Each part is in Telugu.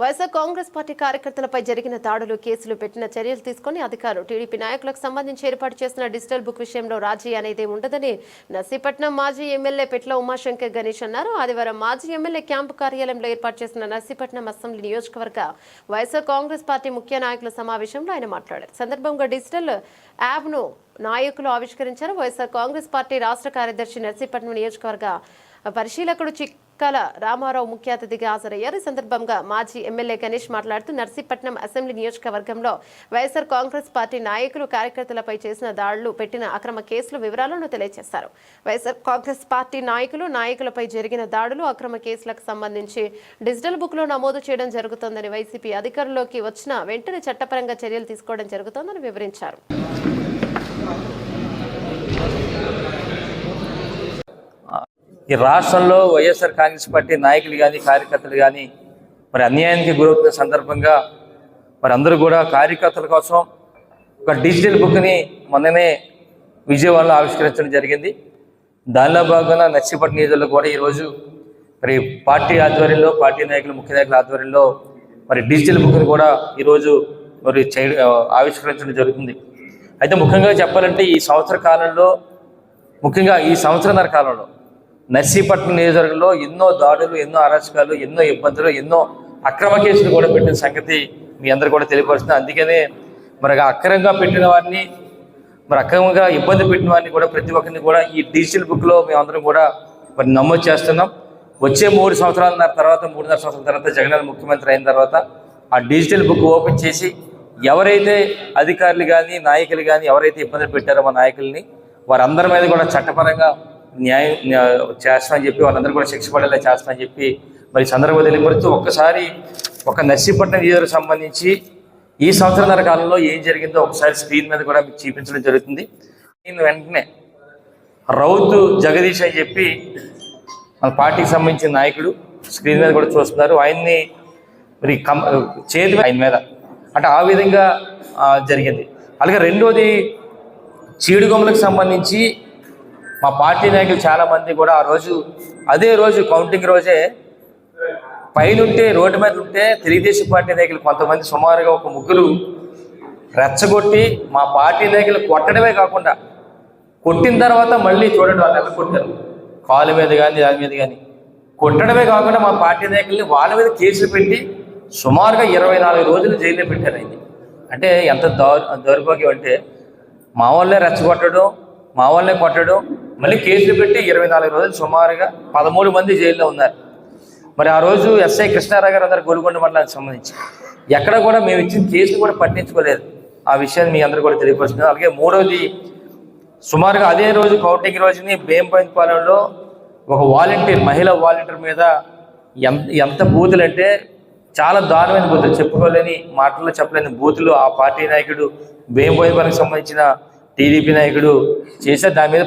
వైఎస్ఆర్ కాంగ్రెస్ పార్టీ కార్యకర్తలపై జరిగిన దాడులు కేసులు పెట్టిన చర్యలు తీసుకుని అధికారులు టీడీపీ నాయకులకు సంబంధించి ఏర్పాటు చేసిన డిజిటల్ బుక్ విషయంలో రాజీ అనేది ఉండదని నర్సీపట్నం మాజీ ఎమ్మెల్యే పెట్ల ఉమాశంకర్ గణేష్ అన్నారు. ఆదివారం మాజీ ఎమ్మెల్యే క్యాంపు కార్యాలయంలో ఏర్పాటు చేసిన నర్సీపట్నం అసెంబ్లీ నియోజకవర్గ వైఎస్ఆర్ కాంగ్రెస్ పార్టీ ముఖ్య నాయకుల సమావేశంలో ఆయన మాట్లాడారు. సందర్భంగా డిజిటల్ యాప్ను నాయకులు ఆవిష్కరించారు. వైఎస్ఆర్ కాంగ్రెస్ పార్టీ రాష్ట్ర కార్యదర్శి నర్సీపట్నం నియోజకవర్గ పరిశీలకుడు చిక్ కళ రామారావు ముఖ్య అతిథిగా హాజరయ్యారు. ఈ సందర్భంగా మాజీ ఎమ్మెల్యే గణేష్ మాట్లాడుతూ నర్సీపట్నం అసెంబ్లీ నియోజకవర్గంలో వైఎస్ఆర్ కాంగ్రెస్ పార్టీ నాయకులు కార్యకర్తలపై చేసిన దాడులు పెట్టిన అక్రమ కేసుల వివరాలను తెలియజేశారు. వైఎస్ఆర్ కాంగ్రెస్ పార్టీ నాయకులు నాయకులపై జరిగిన దాడులు అక్రమ కేసులకు సంబంధించి డిజిటల్ బుక్లో నమోదు చేయడం జరుగుతోందని వైసీపీ అధికారంలోకి వచ్చిన వెంటనే చట్టపరంగా చర్యలు తీసుకోవడం జరుగుతోందని వివరించారు. ఈ రాష్ట్రంలో వైఎస్ఆర్ కాంగ్రెస్ పార్టీ నాయకులు కానీ కార్యకర్తలు కానీ మరి అన్యాయానికి గురవుతున్న సందర్భంగా మరి అందరూ కూడా కార్యకర్తల కోసం ఒక డిజిటల్ బుక్ని మొన్ననే విజయవాడలో ఆవిష్కరించడం జరిగింది. దానిలో భాగంగా నర్సీపట్నం నియోజకవర్గంలో కూడా ఈరోజు మరి పార్టీ ఆధ్వర్యంలో పార్టీ నాయకులు ముఖ్య నాయకుల ఆధ్వర్యంలో మరి డిజిటల్ బుక్ని కూడా ఈరోజు మరి చేయ ఆవిష్కరించడం జరుగుతుంది. అయితే ముఖ్యంగా చెప్పాలంటే ఈ సంవత్సర కాలంలో ముఖ్యంగా ఈ సంవత్సరంన్నర కాలంలో నర్సీపట్నం నియోజకవర్గంలో ఎన్నో దాడులు ఎన్నో అరాచకాలు ఎన్నో ఇబ్బందులు ఎన్నో అక్రమ కేసులు కూడా పెట్టిన సంగతి మీ అందరు కూడా తెలియపరుస్తుంది. అందుకనే మరి అక్రమంగా పెట్టిన వారిని మరి అక్రమంగా ఇబ్బంది పెట్టిన వారిని కూడా ప్రతి ఒక్కరిని కూడా ఈ డిజిటల్ బుక్లో మేమందరం కూడా మరి నమోదు చేస్తున్నాం. వచ్చే మూడు సంవత్సరాల తర్వాత మూడున్నర సంవత్సరాల తర్వాత జగన్ ముఖ్యమంత్రి అయిన తర్వాత ఆ డిజిటల్ బుక్ ఓపెన్ చేసి ఎవరైతే అధికారులు కానీ నాయకులు కానీ ఎవరైతే ఇబ్బందులు పెట్టారో మా నాయకుల్ని వారందరి మీద కూడా చట్టపరంగా న్యాయం చేస్తామని చెప్పి వాళ్ళందరూ కూడా శిక్ష పడేలా చేస్తామని చెప్పి మరి ఈ తెలియపడుతూ ఒక్కసారి ఒక నర్సీపట్నం నియోజకవర్గం సంబంధించి ఈ సంవత్సరాల కాలంలో ఏం జరిగిందో ఒకసారి స్క్రీన్ మీద కూడా మీకు చూపించడం జరుగుతుంది. నేను వెంటనే రౌతు జగదీష్ అని చెప్పి మన పార్టీకి సంబంధించిన నాయకుడు స్క్రీన్ మీద కూడా చూస్తున్నారు. ఆయన్ని మరి కం చేతి ఆయన మీద. అంటే ఆ విధంగా జరిగింది. అలాగే రెండోది చీడుగొమ్మలకు సంబంధించి మా పార్టీ నాయకులు చాలా మంది కూడా ఆ రోజు అదే రోజు కౌంటింగ్ రోజే పైనుంటే రోడ్డు మీద ఉంటే తెలుగుదేశం పార్టీ నాయకులు కొంతమంది సుమారుగా ఒక ముగ్గురు రెచ్చగొట్టి మా పార్టీ నాయకులు కొట్టడమే కాకుండా కొట్టిన తర్వాత మళ్ళీ చూడండి వాళ్ళు ఎలా కొట్టారు. కాలు మీద కానీ దాని మీద కానీ కొట్టడమే కాకుండా మా పార్టీ నాయకుల్ని వాళ్ళ మీద కేసులు పెట్టి సుమారుగా ఇరవై నాలుగు రోజులు జైల్లో పెట్టారు అయింది అంటే ఎంత దౌర్ దౌర్భాగ్యం అంటే మా వాళ్ళే రెచ్చగొట్టడం మా వాళ్ళే కొట్టడం మళ్ళీ కేసులు పెట్టి ఇరవై నాలుగు రోజులు సుమారుగా పదమూడు మంది జైల్లో ఉన్నారు. మరి ఆ రోజు ఎస్ఐ కృష్ణారావు గారు అందరు గోల్కొండ మండలానికి సంబంధించి ఎక్కడ కూడా మేము ఇచ్చిన కేసులు కూడా పట్టించుకోలేదు. ఆ విషయాన్ని మీ అందరూ కూడా తెలియపరుస్తున్నారు అలాగే మూడవది సుమారుగా అదే రోజు కౌంటింగ్ రోజుని బేంపైపాలెంలో ఒక వాలంటీర్ మహిళా వాలంటీర్ మీద ఎంత ఎంత బూతులు అంటే చాలా దారుణమైన బూతులు. చెప్పుకోలేని మాటల్లో చెప్పలేని బూతులు ఆ పార్టీ నాయకుడు బేంపైపాలెంకి సంబంధించిన టీడీపీ నాయకుడు చేసే దాని మీద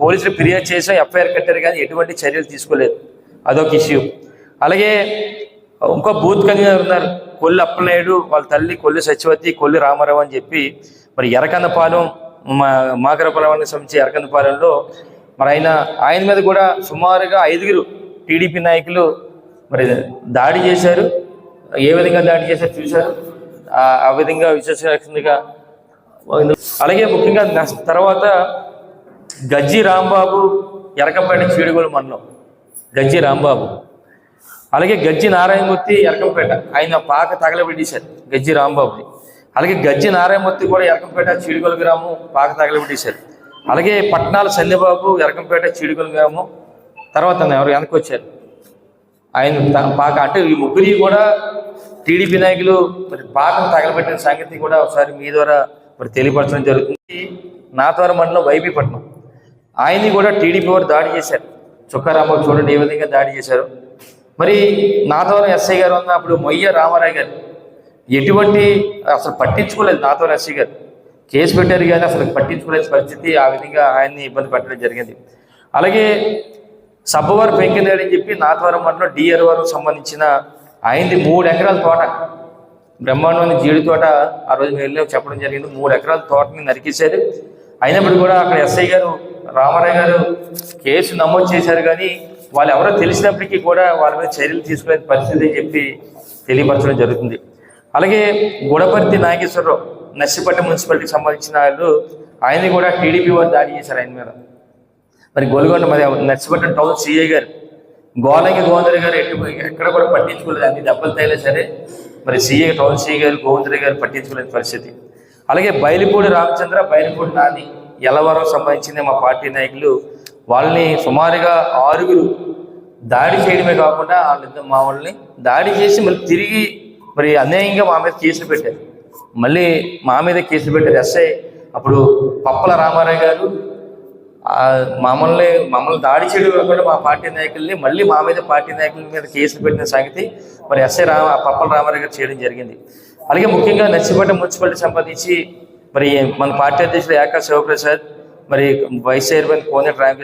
పోలీసులు ఫిర్యాదు చేసాం ఎఫ్ఐఆర్ కట్టారు కానీ ఎటువంటి చర్యలు తీసుకోలేదు. అదొక ఇష్యూ. అలాగే ఇంకో బూత్ కన్వీనర్ ఉన్నారు. కొల్లి అప్పలనాయుడు వాళ్ళ తల్లి కొల్లి సత్యవతి కొల్లి రామారావు అని చెప్పి మరి ఎరకందపాలెం మా మాకరపాలెం సంబంధించి ఎరకందపాలెంలో మరి ఆయన ఆయన మీద కూడా సుమారుగా ఐదుగురు టీడీపీ నాయకులు మరి దాడి చేశారు. ఏ విధంగా దాడి చేశారు చూశారు? ఆ- విధంగా విశ్వసనీయంగా అలాగే ముఖ్యంగా తర్వాత గజ్జి రాంబాబు ఎరకంపేట చీడుగోలు మండలం. గజ్జి రాంబాబు. అలాగే గజ్జి నారాయణమూర్తి ఎరకంపేట. ఆయన పాక తగలబెట్టేశారు గజ్జి రాంబాబుని. అలాగే గజ్జి నారాయణమూర్తి కూడా ఎరకంపేట చీడుగోలు గ్రామం పాక తగలబెట్టేశారు అలాగే పట్నాల సన్నిబాబు ఎరకంపేట చీడుగోలు గ్రామం. తర్వాత ఎవరు వెనక్కి వచ్చారు? ఆయన పాక అంటే ఈ ముగ్గురి కూడా టీడీపీ నాయకులు మరి పాకను తగలబెట్టిన సంగతి కూడా ఒకసారి మీ ద్వారా మరి తెలియపరచడం జరుగుతుంది. నాతవరం మండలం వైబీపట్నం ఆయన్ని కూడా టీడీపీ వారు దాడి చేశారు. చుక్కారాంబాబు చూడండి ఏ విధంగా దాడి చేశారు. మరి నాతవరం ఎస్ఐ గారు ఉన్నప్పుడు మొయ్య రామారావు గారు ఎటువంటి అసలు పట్టించుకోలేదు నాతవరం ఎస్ఐ గారు. కేసు పెట్టారు కానీ అసలు పట్టించుకోలేని పరిస్థితి ఆ విధంగా ఆయన్ని ఇబ్బంది పెట్టడం జరిగింది. అలాగే సబ్బవారు వెంకయ్యనాయుడు అని చెప్పి నాతవరం మండలం డిఆర్ వారు సంబంధించిన ఆయనది మూడు ఎకరాల తోట. బ్రహ్మాండమైన జీడి తోట ఆ రోజు మేము వెళ్ళి చెప్పడం జరిగింది. మూడు ఎకరాల తోటని నరికేశారు. అయినప్పుడు కూడా అక్కడ ఎస్ఐ గారు రామారావు గారు కేసు నమోదు చేశారు కానీ వాళ్ళు ఎవరో తెలిసినప్పటికీ కూడా వాళ్ళ మీద చర్యలు తీసుకోలేని పరిస్థితి అని చెప్పి తెలియపరచడం జరుగుతుంది. అలాగే గుడపర్తి నాగేశ్వరరావు నర్సిపట్నం మున్సిపాలిటీకి సంబంధించిన వాళ్ళు ఆయన కూడా టీడీపీ వారు దాడి చేశారు ఆయన మీద. మరి గోల్గొండ మరి నర్సిపట్నం టౌన్ సిఐ గారు గోలంగి గోవిందరి గారు ఎటు ఎక్కడ కూడా పట్టించుకోలేదు అన్ని దెబ్బలు తగిలే సరే మరి సిఐ టౌన్ సిఐ గారు గోవిందరి గారు పట్టించుకోలేని పరిస్థితి. అలాగే బయలుపూడి రామచంద్ర బయలుపూడి నాని ఎలవరం సంబంధించిన మా పార్టీ నాయకులు వాళ్ళని సుమారుగా ఆరుగురు దాడి చేయడమే కాకుండా వాళ్ళిద్దరు మా వాళ్ళని దాడి చేసి మళ్ళీ తిరిగి మరి అన్యాయంగా మా మీద కేసులు పెట్టారు. మళ్ళీ మా మీద కేసులు పెట్టారు ఎస్ఐ. అప్పుడు పప్పల రామారావు గారు మమ్మల్ని మమ్మల్ని దాడి చేయడం కాకుండా మా పార్టీ నాయకుల్ని మళ్ళీ మా మీద పార్టీ నాయకుల మీద కేసులు పెట్టిన సంగతి మరి ఎస్ఐ రామ పప్పల రామారావు గారు చేయడం జరిగింది. అలాగే ముఖ్యంగా నచ్చిపేట మున్సిపాలిటీ సంబంధించి మరి మన పార్టీ అధ్యక్షుడు ఏకా శివప్రసాద్ మరి వైస్ చైర్మన్ కోనేటి రామకృష్ణ